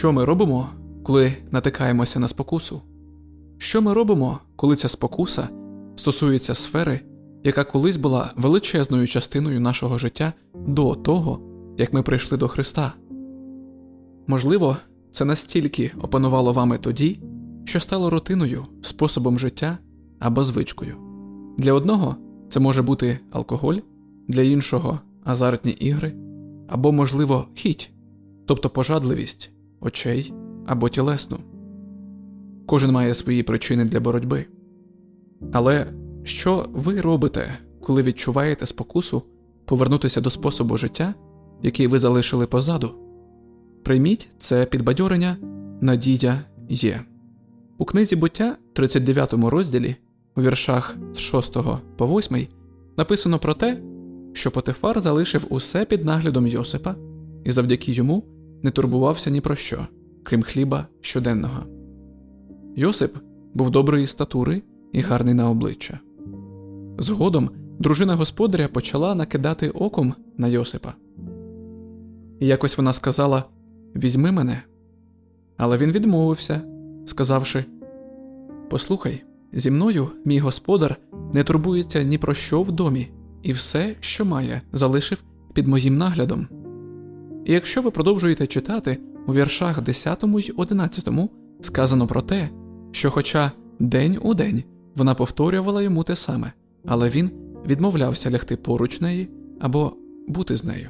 Що ми робимо, коли натикаємося на спокусу? Що ми робимо, коли ця спокуса стосується сфери, яка колись була величезною частиною нашого життя до того, як ми прийшли до Христа? Можливо, це настільки опанувало вами тоді, що стало рутиною, способом життя або звичкою. Для одного це може бути алкоголь, для іншого азартні ігри, або, можливо, хіть, тобто пожадливість очей або тілесну. Кожен має свої причини для боротьби. Але що ви робите, коли відчуваєте спокусу повернутися до способу життя, який ви залишили позаду? Прийміть це підбадьорення, надія є. У книзі буття, 39 розділі, у віршах з 6 по 8, написано про те, що Потифар залишив усе під наглядом Йосипа і завдяки йому не турбувався ні про що, крім хліба щоденного. Йосип був доброї статури і гарний на обличчя. Згодом дружина господаря почала накидати оком на Йосипа. І якось вона сказала Візьми мене. Але він відмовився, сказавши Послухай, зі мною мій господар не турбується ні про що в домі, і все, що має, залишив під моїм наглядом. І якщо ви продовжуєте читати у віршах 10 й 11 сказано про те, що, хоча день у день вона повторювала йому те саме, але він відмовлявся лягти поруч неї або бути з нею.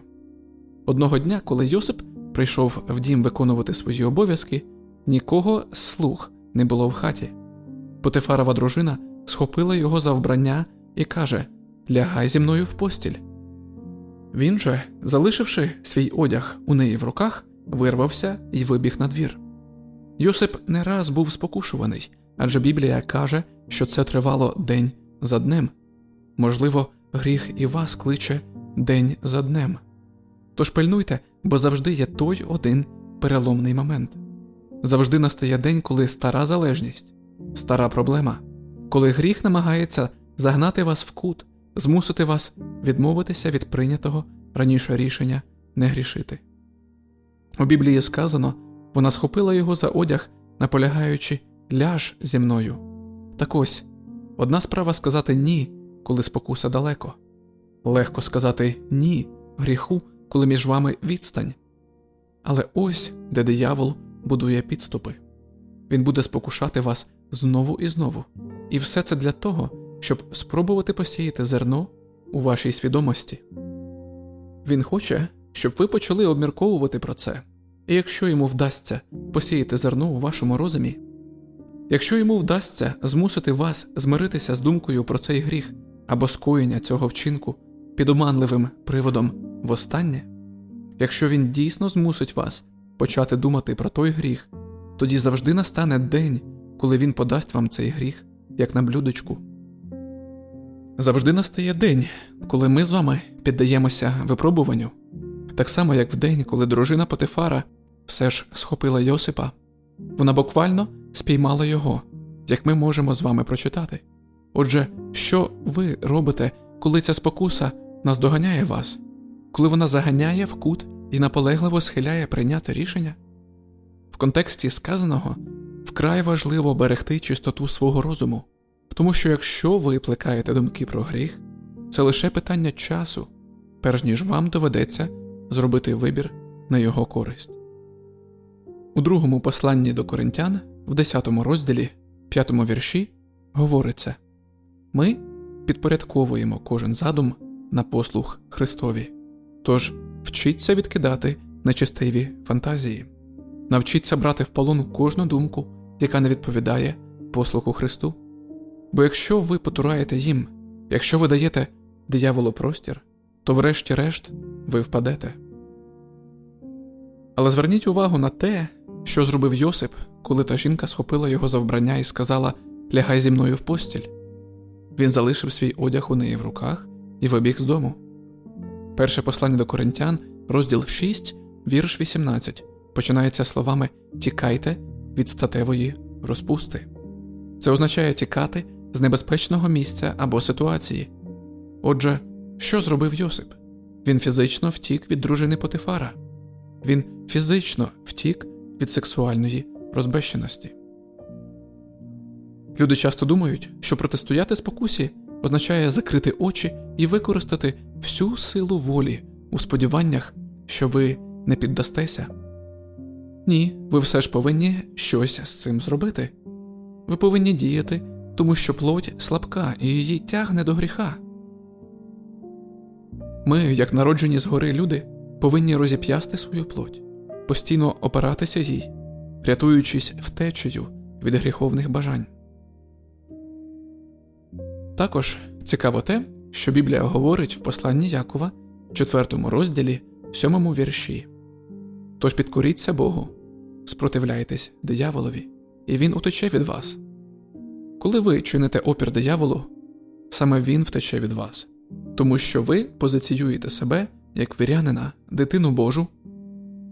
Одного дня, коли Йосип прийшов в дім виконувати свої обов'язки, нікого з слуг не було в хаті. Потифарова дружина схопила його за вбрання і каже Лягай зі мною в постіль. Він же, залишивши свій одяг у неї в руках, вирвався і вибіг на двір. Йосип не раз був спокушуваний, адже Біблія каже, що це тривало день за днем. Можливо, гріх і вас кличе день за днем. Тож пильнуйте, бо завжди є той один переломний момент. Завжди настає день, коли стара залежність, стара проблема, коли гріх намагається загнати вас в кут, змусити вас відмовитися від прийнятого раніше рішення не грішити. У Біблії сказано вона схопила його за одяг, наполягаючи ляж зі мною. Так ось одна справа сказати ні, коли спокуса далеко, легко сказати ні гріху, коли між вами відстань. Але ось де диявол будує підступи. Він буде спокушати вас знову і знову, і все це для того, щоб спробувати посіяти зерно у вашій свідомості. Він хоче, щоб ви почали обмірковувати про це, і якщо йому вдасться посіяти зерно у вашому розумі, якщо йому вдасться змусити вас змиритися з думкою про цей гріх або скоєння цього вчинку під оманливим приводом востаннє, якщо він дійсно змусить вас почати думати про той гріх, тоді завжди настане день, коли він подасть вам цей гріх, як на блюдечку. Завжди настає день, коли ми з вами піддаємося випробуванню, так само як в день, коли дружина Потифара все ж схопила Йосипа, вона буквально спіймала його, як ми можемо з вами прочитати. Отже, що ви робите, коли ця спокуса наздоганяє вас, коли вона заганяє в кут і наполегливо схиляє прийняти рішення? В контексті сказаного вкрай важливо берегти чистоту свого розуму. Тому що якщо ви плекаєте думки про гріх, це лише питання часу, перш ніж вам доведеться зробити вибір на його користь. У другому посланні до коринтян, в 10 розділі, 5 вірші, говориться ми підпорядковуємо кожен задум на послуг Христові. Тож вчіться відкидати нечестиві фантазії, навчіться брати в полон кожну думку, яка не відповідає послуху Христу. Бо якщо ви потураєте їм, якщо ви даєте дияволу простір, то врешті-решт ви впадете. Але зверніть увагу на те, що зробив Йосип, коли та жінка схопила його за вбрання і сказала Лягай зі мною в постіль. Він залишив свій одяг у неї в руках і вибіг з дому. Перше послання до коринтян, розділ 6, вірш 18, починається словами Тікайте від статевої розпусти. Це означає тікати з небезпечного місця або ситуації. Отже, що зробив Йосип? Він фізично втік від дружини Потифара, він фізично втік від сексуальної розбещеності. Люди часто думають, що протистояти спокусі означає закрити очі і використати всю силу волі у сподіваннях, що ви не піддастеся. Ні, ви все ж повинні щось з цим зробити. Ви повинні діяти, тому що плоть слабка і її тягне до гріха. Ми, як народжені згори люди, повинні розіп'ясти свою плоть, постійно опиратися їй, рятуючись втечею від гріховних бажань. Також цікаво те, що Біблія говорить в посланні Якова, 4 розділі, 7 вірші. Тож підкоріться Богу, спротивляйтесь дияволові, і він утече від вас. Коли ви чините опір дияволу, саме він втече від вас, тому що ви позиціюєте себе як вірянина, дитину Божу,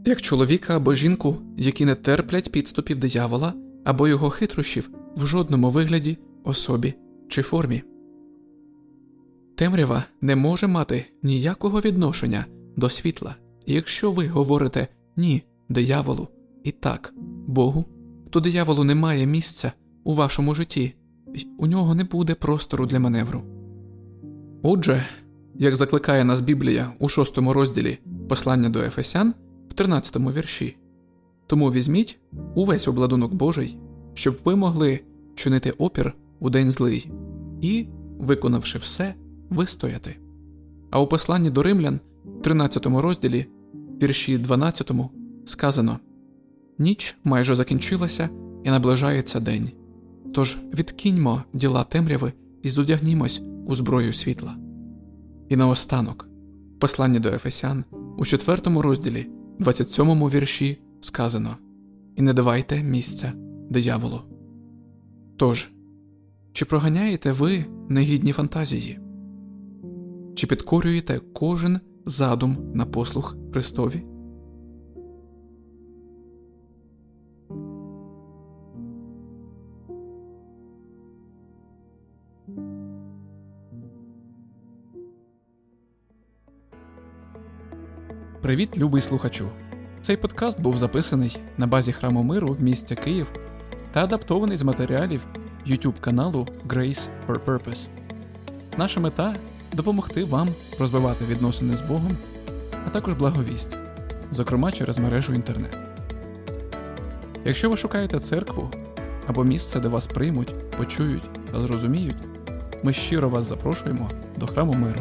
як чоловіка або жінку, які не терплять підступів диявола або його хитрощів в жодному вигляді, особі чи формі. Темрява не може мати ніякого відношення до світла, і якщо ви говорите ні дияволу і так Богу, то дияволу немає місця у вашому житті, у нього не буде простору для маневру. Отже, як закликає нас Біблія у шостому розділі послання до Ефесян в 13 вірші, тому візьміть увесь обладунок Божий, щоб ви могли чинити опір у день злий і, виконавши все, вистояти. А у посланні до римлян, 13 розділі, вірші 12, сказано Ніч майже закінчилася і наближається день. Тож відкиньмо діла темряви і зодягнімось у зброю світла. І наостанок, в посланні до Ефесян, у 4 розділі, 27 вірші сказано І не давайте місця дияволу. Тож, чи проганяєте ви негідні фантазії? Чи підкорюєте кожен задум на послух Христові? Привіт, любий слухачу! Цей подкаст був записаний на базі храму миру в місті Київ та адаптований з матеріалів YouTube каналу Grace for Purpose. Наша мета допомогти вам розвивати відносини з Богом, а також благовість, зокрема через мережу інтернет. Якщо ви шукаєте церкву або місце, де вас приймуть, почують та зрозуміють, ми щиро вас запрошуємо до храму миру.